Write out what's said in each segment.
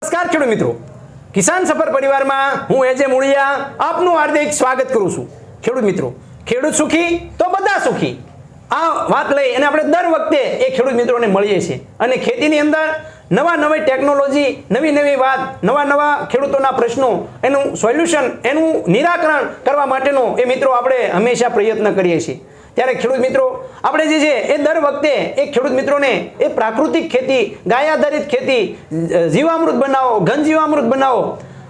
નમસ્કાર ખેડૂત મિત્રો. કિસાન સફર પરિવારમાં હું એજે મૂળિયા આપનું હાર્દિક સ્વાગત કરું છું. ખેડૂત મિત્રો, ખેડૂત સુખી તો બધા સુખી. આ વાત લઈ અને આપણે દર વખતે એ ખેડૂત મિત્રોને મળીએ છીએ. અને ખેતીની અંદર નવા નવી ટેકનોલોજી, નવી નવી વાત, નવા નવા ખેડૂતોના પ્રશ્નો, એનું સોલ્યુશન, એનું નિરાકરણ કરવા માટેનો એ મિત્રો આપણે હંમેશા પ્રયત્ન કરીએ છીએ. ત્યારે ખેડૂત મિત્રો, આપણે જે છે એ દર વખતે એ ખેડૂત મિત્રોને એ પ્રાકૃતિક ખેતી, ગાય આધારિત ખેતી જીવામૃત બનાવો, ઘન જીવામૃત બનાવો,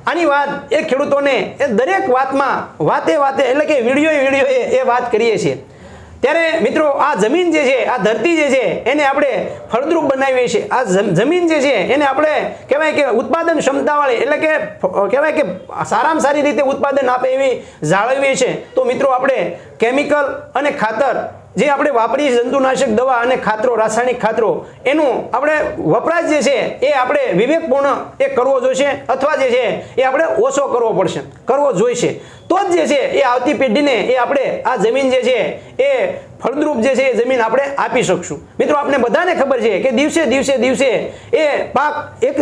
આની વાત એ ખેડૂતોને એ દરેક વાતમાં વાતે વાતે એટલે કે વીડિયો વીડિયો એ વાત કરીએ છીએ. ત્યારે મિત્રો આ જમીન જે છે, આ ધરતી જે છે, એને આપણે ફળદ્રુપ બનાવીએ છીએ. આ જમ- જમીન જે છે, એને આપણે કહેવાય કે ઉત્પાદન ક્ષમતાવાળી, એટલે કે કહેવાય કે સારામાં સારી રીતે ઉત્પાદન આપે એવી જાળવીએ છીએ. તો મિત્રો આપણે કેમિકલ અને ખાતર જે આપણે વાપરીએ જંતુનાશક દવા અને ખાતરો, રાસાયણિક ખાતરો, એનું આપણે વપરાશ જે છે, એ આપણે વિવેકપૂર્ણ એ કરવો જોઈશે, અથવા જે છે, એ આપણે ઓછો કરવો પડશે. કરવો જોઈશે. તો જ જે છે એ આવતી પેઢીને એ આપણે આ જમીન જે છે એ ફળદ્રુપ જે છે એ જમીન આપણે આપી શકશું. મિત્રો આપણે બધાને ખબર છે કે દિવસે દિવસે દિવસે એ પાક એક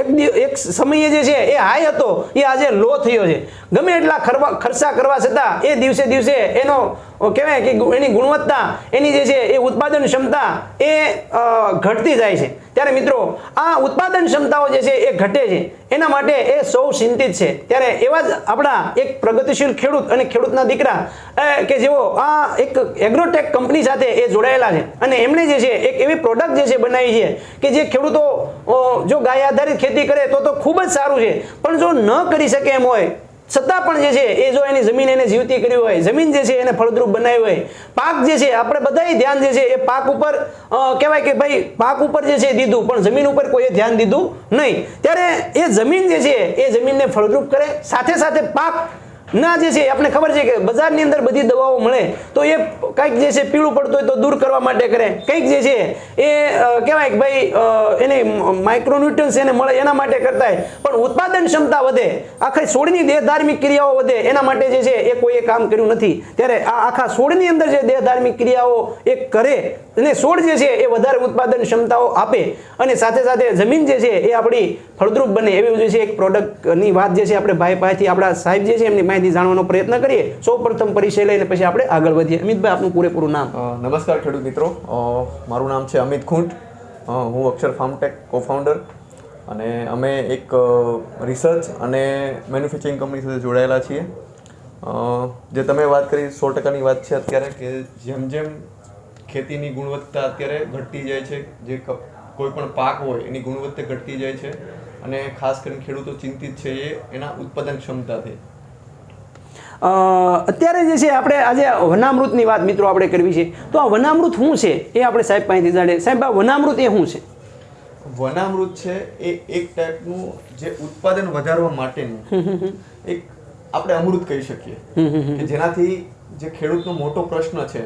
એક એક સમયે જે છે એ હાઈ હતો, એ આજે લો થયો છે. ગમે એટલા ખરવા, ખર્ચા કરવા છતાં એ દિવસે દિવસે એનો, કહેવાય કે એની ગુણવત્તા, એની જે છે એ ઉત્પાદન ક્ષમતા એ ઘટતી જાય છે. ત્યારે મિત્રો, આ ઉત્પાદન ક્ષમતાઓ જે છે એ ઘટે છે. એના માટે એ સૌ ચિંતિત છે. ત્યારે એવા જ આપણા એક પ્રગતિશીલ ખેડૂત અને ખેડૂતના દીકરા કે જેઓ આ એક એગ્રોટેક કંપની સાથે એ જોડાયેલા છે. અને એમણે જે છે એક એવી પ્રોડક્ટ જે છે બનાવી છે કે જે ખેડૂતો જો ગાય આધારિત ખેતી કરે તો તો ખૂબ જ સારું છે. પણ જો ન કરી શકે એમ હોય છતાં પણ જે છે, એ જો એની જમીન એને જીવતી કરી હોય, જમીન જે છે એને ફળદ્રુપ બનાવી હોય, પાક જે છે, આપણે બધાય ધ્યાન જે છે, એ પાક ઉપર કહેવાય કે ભાઈ પાક ઉપર જે છે દીધું, પણ જમીન ઉપર કોઈએ ધ્યાન દીધું નહીં. ત્યારે એ જમીન જે છે, એ જમીનને ફળદ્રુપ કરે, સાથે સાથે પાક ના, જે છે આપણે ખબર છે કે બજારની અંદર બધી દવાઓ મળે તો એ કંઈક જે છે, પીળું પડતું હોય તો દૂર કરવા માટે કરે. કંઈક જે છે, એ કહેવાય કે ભાઈ એને માઇક્રોન્યુટ્રન્સ એને મળે એના માટે કરતા હોય. પણ ઉત્પાદન ક્ષમતા વધે, આખા છોડની દેહ ધાર્મિક ક્રિયાઓ વધે, એના માટે જે છે, એ કોઈએ કામ કર્યું નથી. ત્યારે આ આખા છોડની અંદર જે દેહ ધાર્મિક ક્રિયાઓ એ કરે, અને છોડ જે છે, એ વધારે ઉત્પાદન ક્ષમતાઓ આપે. અને સાથે સાથે જમીન જે છે, એ આપણી ફળદ્રુપ બને. એવી જે છે, એક પ્રોડક્ટની વાત જે છે, આપણે ભાઈ પાસેથી આપણા સાહેબ જે છે, એમની માહિતી જાણવાનો પ્રયત્ન કરીએ. સૌ પ્રથમ પરિચય લઈને પછી આપણે આગળ વધીએ. અમિતભાઈ, આપનું પૂરેપૂરું નામ? નમસ્કાર ખેડૂત મિત્રો. મારું નામ છે અમિત ખૂંટ. હું અક્ષર ફાર્મટેક કોફાઉન્ડર અને અમે એક રિસર્ચ અને મેન્યુફેક્ચરિંગ કંપની સાથે જોડાયેલા છીએ. જે તમે વાત કરી સો ટકાની વાત છે અત્યારે કે જેમ જેમ ખેતીની ગુણવત્તા અત્યારે ઘટતી જાય છે, જે કોઈ પણ પાક હોય એની ગુણવત્તા ઘટતી જાય છે અને ખાસ કરીને ખેડૂતો ચિંતિત છે એ એના ઉત્પાદન ક્ષમતાથી અત્યારે જે છે, આપણે આજે વનામૃતની વાત મિત્રો આપણે કરવી છે. તો આ વનામૃત શું છે? એ આપણે સાહેબ પાસેથી જાણીએ. સાહેબ, આ વનામૃત એ શું છે? વનામૃત છે, એ એક ટાઈપનું જે ઉત્પાદન વધારવા માટેનું એક આપણે અમૃત કહી શકીએ. કે જેનાથી જે ખેડૂતનો મોટો પ્રશ્ન છે,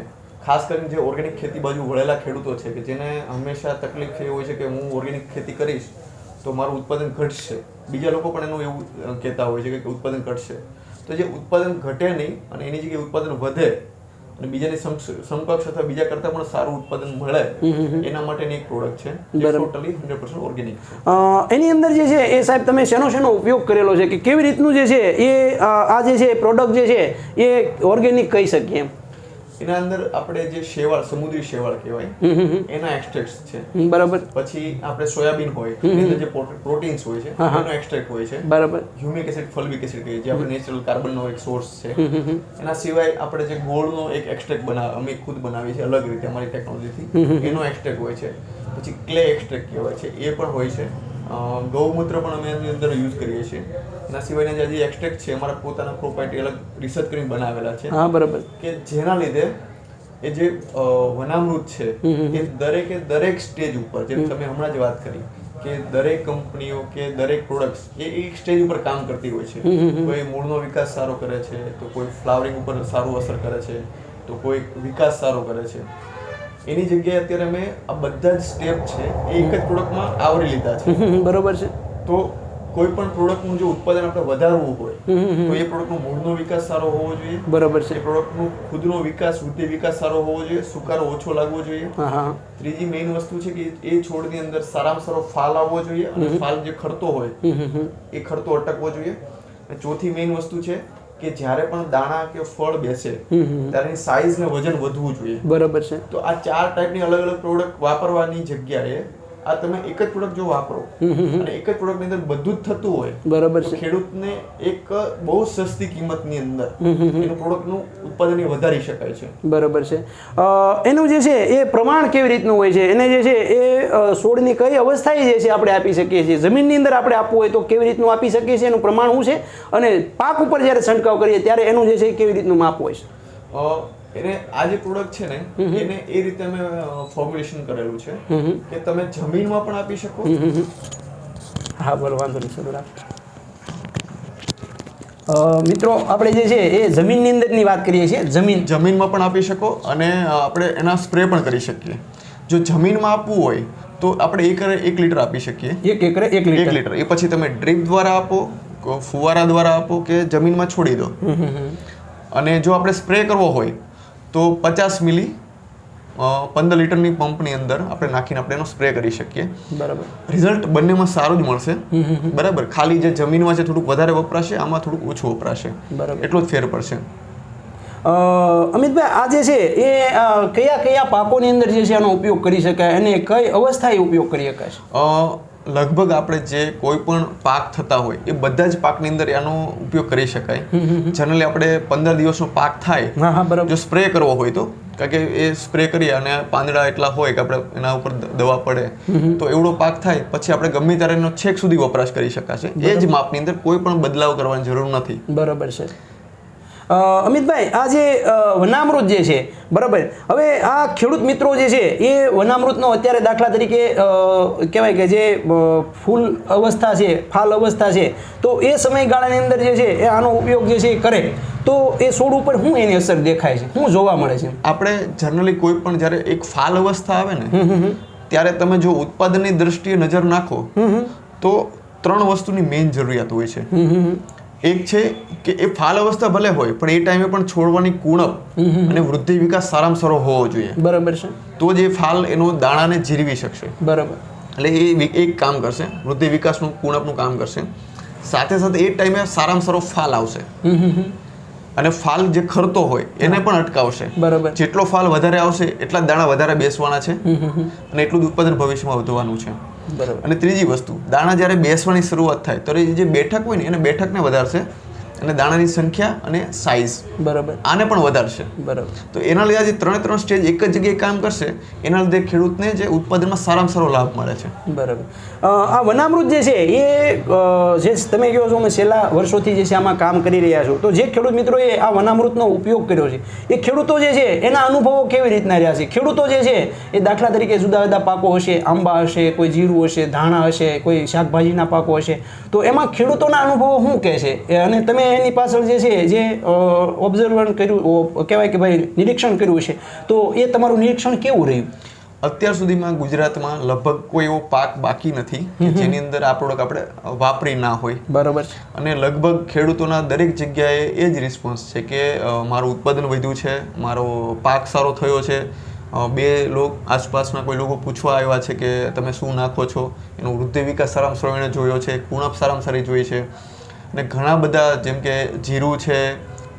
ખાસ કરીને જે ઓર્ગેનિક ખેતી બાજુ વળેલા ખેડૂતો છે, કે જેને હંમેશા તકલીફ એ હોય છે કે હું ઓર્ગેનિક ખેતી કરીશ તો મારું ઉત્પાદન ઘટશે. બીજા લોકો પણ એનું એવું કહેતા હોય છે કે ઉત્પાદન ઘટશે. તો જે ઉત્પાદન ઘટે નહીં અને એની જગ્યાએ ઉત્પાદન વધે અને બીજાની સમકક્ષ અથવા બીજા કરતાં પણ સારું ઉત્પાદન મળે એના માટેની એક પ્રોડક્ટ છે જે ટોટલી હંડ્રેડ પર્સન્ટ ઓર્ગેનિક એની અંદર જે છે એ સાહેબ તમે શેનો શેનો ઉપયોગ કરેલો છે કે કેવી રીતનું જે છે એ આ જે છે પ્રોડક્ટ જે છે એ ઓર્ગેનિક કહી શકીએ એમ? એના અંદર આપણે જે શેવાળ સમુદ્રી શેવાળ કહેવાય એના એક્સટ્રેક્ટ છે. બરાબર. પછી આપણે સોયાબીન હોય એની જે પ્રોટીન્સ હોય છે એનો એક્સટ્રેક્ટ હોય છે. બરાબર. હ્યુમિક એસિડ ફલ્વિક એસિડ કહીએ જે આપણે નેચરલ કાર્બનનો એક સોર્સ છે. એના સિવાય આપણે જે ગોળનો એક એક્સટ્રેક્ટ બનાવ અમે ખુદ બનાવીએ છીએ અલગ રીતે અમારી ટેકનોલોજીથી એનો એક્સટ્રેક્ટ હોય છે. પછી ક્લે એક્સટ્રેક્ટ કહેવાય છે એ પણ હોય છે. ગૌમૂત્ર પણ અમે એની અંદર યુઝ કરીએ છીએ. એના સિવાયના જે એક્સટ્રેક્ટ છે અમારા પોતાના પ્રોપર્ટી અલગ રિસર્ચ કરીને બનાવેલા છે. હા બરાબર. કે જેના લીધે એ જે વનામૃત છે એ દરેકે દરેક સ્ટેજ ઉપર જેમ તમે હમણાં જ વાત કરી કે દરેક કંપનીઓ કે દરેક પ્રોડક્ટ્સ એ એક સ્ટેજ ઉપર કામ કરતી હોય છે. કોઈ મૂળનો વિકાસ સારો કરે છે તો કોઈ ફ્લાવરિંગ ઉપર સારું અસર કરે છે તો કોઈ વિકાસ સારો કરે છે. એની જગ્યાએ અત્યારે અમે આ બધા જ સ્ટેપ છે એ એક જ પ્રોડક્ટમાં આવરી લીધા છે. બરોબર છે. તો કોઈ પણ પ્રોડક્ટનું જો ઉત્પાદન આપણે વધારવું હોય તો એ પ્રોડક્ટનો મૂળનો વિકાસ સારો હોવો જોઈએ. બરાબર એ છે પ્રોડક્ટનો ખુદનો વિકાસ વૃદ્ધિ વિકાસ સારો હોવો જોઈએ. સુકારો ઓછો લાગવો જોઈએ. ત્રીજી મેઇન વસ્તુ છે કે એ છોડની અંદર સારામાં સારો ફાલ આવવો જોઈએ. અને ફાલ જે ખરતો હોય. એ ખરતો અટકવો જોઈએ. ચોથી મેઇન વસ્તુ છે કે જ્યારે પણ દાણા કે ફળ બેસે ત્યારે સાઈઝ ને વજન વધવું જોઈએ. બરાબર છે. તો આ ચાર ટાઈપની અલગ અલગ પ્રોડક્ટ વાપરવાની જગ્યાએ આ તમે એક જ પ્રોડક્ટ જો વાપરો અને એક જ પ્રોડક્ટની અંદર બધું જ થતું હોય બરાબર છે. ખેડૂતને એક બહુ સસ્તી કિંમતની અંદર એનું પ્રોડક્ટનું ઉત્પાદન વધારી શકાય છે. બરાબર છે. એનું જે છે એ પ્રમાણ કેવી રીતનું હોય છે? એને જે છે એ છોડની કઈ અવસ્થાએ જે છે આપણે આપી શકીએ છીએ? જમીનની અંદર આપણે આપવું હોય તો કેવી રીતનું આપી શકીએ છીએ? એનું પ્રમાણ શું છે? અને પાક ઉપર જ્યારે છંટકાવ કરીએ ત્યારે એનું જે છે કેવી રીતનું માપ હોય છે? એને આ જે પ્રોડક્ટ છે ને એને એ રીતે અમે ફોર્મ્યુલેશન કરેલું છે કે તમે જમીનમાં પણ આપી શકો. હા બોલો વાંધો નહીં શરૂ મિત્રો આપણે જે છે એ જમીનની અંદરની વાત કરીએ છીએ. જમીન જમીનમાં પણ આપી શકો અને આપણે એના સ્પ્રે પણ કરી શકીએ. જો જમીનમાં આપવું હોય તો આપણે એકરે એક લીટર આપી શકીએ. એક એકરે એક એક લીટર. લીટર. એ પછી તમે ડ્રીપ દ્વારા આપો ફુવારા દ્વારા આપો કે જમીનમાં છોડી દો. અને જો આપણે સ્પ્રે કરવો હોય તો પચાસ મિલી પંદર લીટરની પંપની અંદર આપણે નાખીને આપણે એનો સ્પ્રે કરી શકીએ. બરાબર. રિઝલ્ટ બંનેમાં સારું જ મળશે. બરાબર. ખાલી જે જમીનમાં છે થોડુંક વધારે વપરાશે આમાં થોડુંક ઓછું વપરાશે. બરાબર. એટલો જ ફેર પડશે. અમિતભાઈ આ જે છે એ કયા કયા પાકોની અંદર જે છે આનો ઉપયોગ કરી શકાય? અને કઈ અવસ્થાએ ઉપયોગ કરી શકાય? લગભગ આપણે જે કોઈ પણ પાક થતા હોય એ બધા જ પાકની અંદર એનો ઉપયોગ કરી શકાય. જનરલી આપણે પંદર દિવસનો પાક થાય હા હા બરાબર. જો સ્પ્રે કરવો હોય તો. કારણ કે એ સ્પ્રે કરીએ અને પાંદડા એટલા હોય કે આપણે એના ઉપર દવા પડે તો એવડો પાક થાય પછી આપણે ગમે ત્યારે એનો છેક સુધી વપરાશ કરી શકાશે. એ જ માપની અંદર કોઈ પણ બદલાવ કરવાની જરૂર નથી. બરાબર છે. અમિતભાઈ આ જે વનામૃત જે છે બરાબર? હવે આ ખેડૂત મિત્રો જે છે એ વનામૃતનો અત્યારે દાખલા તરીકે કહેવાય કે જે ફૂલ અવસ્થા છે ફાલ અવસ્થા છે તો એ સમયગાળાની અંદર જે છે એ આનો ઉપયોગ જે છે એ કરે. તો એ છોડ ઉપર શું એની અસર દેખાય છે? શું જોવા મળે છે? આપણે જનરલી કોઈ પણ જ્યારે એક ફાલ અવસ્થા આવે ને ત્યારે તમે જો ઉત્પાદનની દ્રષ્ટિએ નજર નાખો તો ત્રણ વસ્તુની મેઇન જરૂરિયાત હોય છે. એક છે કે એ ફાલ અવસ્થા ભલે હોય પણ એ ટાઈમે પણ છોડવાની કુણપ અને વૃદ્ધિ વિકાસ સારામાં સારો હોવો જોઈએ. બરાબર છે. તો જ એ ફાલ એનો દાણાને જીરવી શકશે. બરાબર. એટલે એ એક કામ કરશે વૃદ્ધિ વિકાસનું કુણપનું કામ કરશે. સાથે સાથે એ ટાઈમે સારામાં સારો ફાલ આવશે. અને ફાલ જે ખરતો હોય એને પણ અટકાવશે. બરાબર. જેટલો ફાલ વધારે આવશે એટલા દાણા વધારે બેસવાના છે. અને એટલું જ ઉત્પાદન ભવિષ્યમાં વધવાનું છે. બરાબર. અને ત્રીજી વસ્તુ દાણા જ્યારે બેસવાની શરૂઆત થાય ત્યારે એ જે બેઠક હોય ને એને બેઠકને વધારશે. અને દાણાની સંખ્યા અને સાઇઝ બરાબર. આને પણ વધારશે. બરાબર. તો એના લીધે જે ત્રણે ત્રણ સ્ટેજ એક જ જગ્યાએ કામ કરશે. એના લીધે ખેડૂતને જે ઉત્પાદનમાં સારામાં સારો લાભ મળે છે. બરાબર. આ વનામૃત જે છે એ જે તમે કહો છો અમે છેલ્લા વર્ષોથી જે છે આમાં કામ કરી રહ્યા છો. તો જે ખેડૂત મિત્રોએ આ વનામૃતનો ઉપયોગ કર્યો છે એ ખેડૂતો જે છે એના અનુભવો કેવી રીતના રહ્યા છે? ખેડૂતો જે છે એ દાખલા તરીકે જુદા જુદા પાકો હશે આંબા હશે કોઈ જીરું હશે ધાણા હશે કોઈ શાકભાજીના પાકો હશે. તો એમાં ખેડૂતોના અનુભવો શું કહે છે? અને તમે એની પાછળ જે છે જે ઓબ્ઝર્વન કર્યું કહેવાય કે ભાઈ નિરીક્ષણ કર્યું છે તો એ તમારું નિરીક્ષણ કેવું રહ્યું? અત્યાર સુધીમાં ગુજરાતમાં લગભગ કોઈ એવો પાક બાકી નથી જેની અંદર આ પ્રોડક્ટ આપણે વાપરી ના હોય. બરાબર અને લગભગ ખેડૂતોના દરેક જગ્યાએ એ જ રિસ્પોન્સ છે કે મારું ઉત્પાદન વધ્યું છે મારો પાક સારો થયો છે. બે લોક આસપાસના કોઈ લોકો પૂછવા આવ્યા છે કે તમે શું નાખો છો? એનો વૃદ્ધિ વિકાસ સારામાં સારો જોયો છે કુણપ સારામાં સારી જોઈ છે. અને ઘણા બધા જેમ કે જીરું છે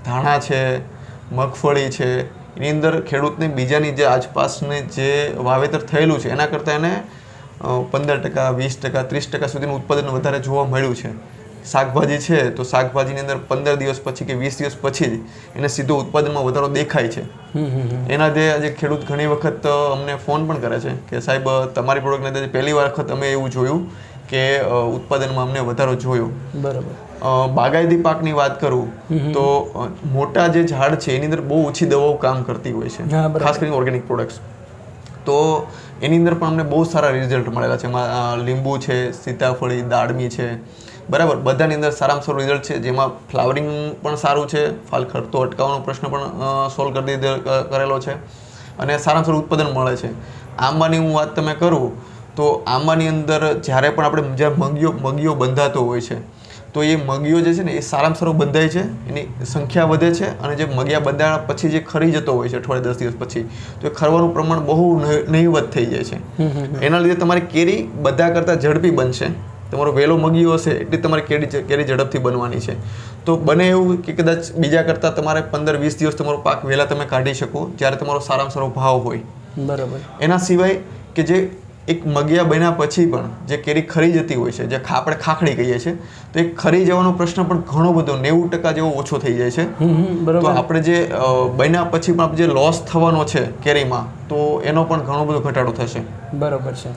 ધાણા છે મગફળી છે એની અંદર ખેડૂતને બીજાની જે આસપાસને જે વાવેતર થયેલું છે એના કરતાં એને પંદર ટકા વીસ ટકા ત્રીસ ટકા સુધીનું ઉત્પાદન વધારે જોવા મળ્યું છે. શાકભાજી છે તો શાકભાજીની અંદર પંદર દિવસ પછી કે વીસ દિવસ પછી જ એને સીધો ઉત્પાદનમાં વધારો દેખાય છે. એના જે આજે ખેડૂત ઘણી વખત અમને ફોન પણ કરે છે કે સાહેબ તમારી પ્રોડક્ટને પહેલી વખત અમે એવું જોયું. કે ઉત્પાદનમાં અમને વધારો જોયો. બરાબર. બાગાયતી પાકની વાત કરું તો મોટા જે ઝાડ છે એની અંદર બહુ ઓછી દવાઓ કામ કરતી હોય છે. ખાસ કરીને ઓર્ગેનિક પ્રોડક્ટ્સ તો એની અંદર પણ અમને બહુ સારા રિઝલ્ટ મળેલા છે. એમાં લીંબુ છે સીતાફળી દાડમી છે. બરાબર બધાની અંદર સારામાં સારું રિઝલ્ટ છે. જેમાં ફ્લાવરિંગ પણ સારું છે. ફાલ ખરતો અટકાવવાનો પ્રશ્ન પણ સોલ્વ કરી દીધો કરેલો છે. અને સારામાં સારું ઉત્પાદન મળે છે. આંબાની હું વાત તમે કરું તો આમાંની અંદર જ્યારે પણ આપણે જ્યારે મગીઓ મગીઓ બંધાતો હોય છે તો એ મગીઓ જે છે ને એ સારામાં સારું બંધાય છે એની સંખ્યા વધે છે અને જે મગિયા બંધાયા પછી જે ખરી જતો હોય છે અઠવાડિયે દસ દિવસ પછી તો એ ખરવાનું પ્રમાણ બહુ નહિવત થઈ જાય છે. એના લીધે તમારી કેરી બધા કરતાં ઝડપી બનશે. તમારો વહેલો મગીયો હશે એટલી તમારી કેરી કેરી ઝડપથી બનવાની છે. તો બને એવું કે કદાચ બીજા કરતાં તમારે પંદર વીસ દિવસ તમારો પાક વહેલા તમે કાઢી શકો જ્યારે તમારો સારામાં સારો ભાવ હોય. બરાબર. એના સિવાય કે જે એક મગિયા બન્યા પછી પણ જે કેરી ખરી જતી હોય છે જે આપણે ખાખડી કહીએ છીએ તો એ ખરી જવાનો પ્રશ્ન પણ ઘણો બધો નેવું ટકા જેવો ઓછો થઈ જાય છે. તો આપણે જે બન્યા પછી પણ જે લોસ થવાનો છે કેરીમાં તો એનો પણ ઘણો બધો ઘટાડો થશે. બરોબર છે.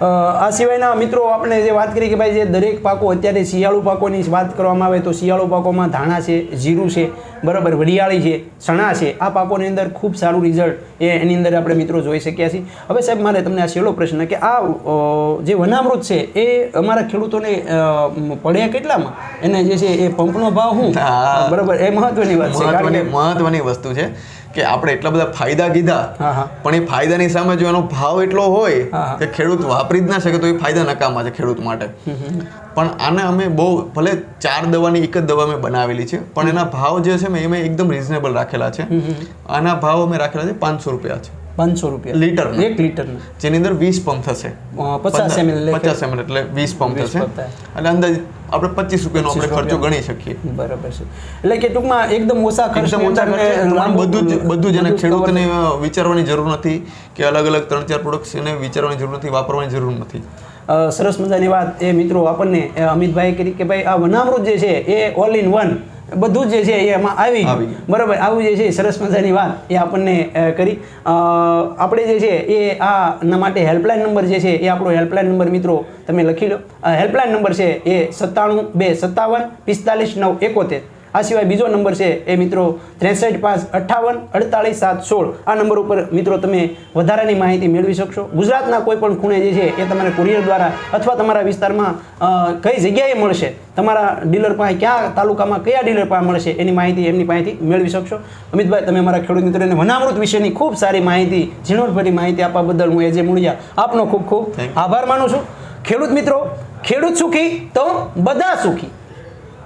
આ સિવાયના મિત્રો આપણે જે વાત કરી કે ભાઈ જે દરેક પાકો અત્યારે શિયાળુ પાકોની વાત કરવામાં આવે તો શિયાળુ પાકોમાં ધાણા છે જીરું છે બરાબર વરિયાળી છે ચણા છે આ પાકોની અંદર ખૂબ સારું રિઝલ્ટ એ એની અંદર આપણે મિત્રો જોઈ શક્યા છીએ. હવે સાહેબ મારે તમને આ છેલ્લો પ્રશ્ન કે આ જે વનામૃત છે એ અમારા ખેડૂતોને પડે કેટલામાં? એને જે છે એ પંપનો ભાવ શું? બરાબર એ મહત્વની વાત છે મહત્વની વસ્તુ છે. કે આપણે એટલા બધા ફાયદા કીધા પણ એ ફાયદાની સામે જો એનો ભાવ એટલો હોય. કે ખેડૂત વાપરી જ ના શકે તો એ ફાયદા નકામા છે ખેડૂત માટે. પણ આને અમે બહુ ભલે ચાર દવાની એક જ દવા મેં બનાવેલી છે પણ એના ભાવ જે છે મેં એમાં એકદમ રિઝનેબલ રાખેલા છે. આના ભાવ અમે રાખેલા છે પાંચસો રૂપિયા છે. પાંચસો રૂપિયા. લીટર એક લીટર જેની અંદર વીસ પંપ થશે. પચાસ એમએલ પચાસ એટલે વીસ પંપ 20 થશે. એટલે અંદાજે આપણે પચીસ રૂપિયાનો આપણે ખર્ચો ગણી શકીએ. બરાબર છે. એટલે કે ટૂંકમાં એકદમ ઓછા ખર્ચ. ઓછા બધું જ બધું જ એને ખેડૂતને વિચારવાની જરૂર નથી કે અલગ અલગ ત્રણ ચાર પ્રોડક્ટ્સ એને વિચારવાની જરૂર નથી વાપરવાની જરૂર નથી. સરસ મજાની વાત. એ મિત્રો આપણને અમિતભાઈ કરી કે ભાઈ આ વનામૃત જે છે એ ઓલ ઇન વન બધું જ છે એ એમાં આવી ગયું. બરાબર આવું જે છે સરસ મજાની વાત એ આપણને કરી. આપણે જે છે એ આ માટે હેલ્પલાઇન નંબર જે છે એ આપણો હેલ્પલાઇન નંબર મિત્રો તમે લખી લો. હેલ્પલાઇન નંબર છે એ સત્તાણું બે સત્તાવન પિસ્તાલીસ નવ એકોતેર. આ સિવાય બીજો નંબર છે એ મિત્રો ત્રેસઠ પાંચ અઠ્ઠાવન અડતાલીસ સાત સોળ. આ નંબર ઉપર મિત્રો તમે વધારાની માહિતી મેળવી શકશો. ગુજરાતના કોઈ પણ ખૂણે જે છે એ તમારે કુરિયર દ્વારા અથવા તમારા વિસ્તારમાં કઈ જગ્યાએ મળશે તમારા ડીલર પાસે ક્યાં તાલુકામાં કયા ડીલર પાસે મળશે એની માહિતી એમની પાસેથી મેળવી શકશો. અમિતભાઈ તમે અમારા ખેડૂત મિત્રોને વનામૃત વિશેની ખૂબ સારી માહિતી ઝીણવટભરી માહિતી આપવા બદલ હું એજે મૂળિયા. આપનો ખૂબ ખૂબ આભાર માનું છું. ખેડૂત મિત્રો ખેડૂત સુખી તો બધા સુખી.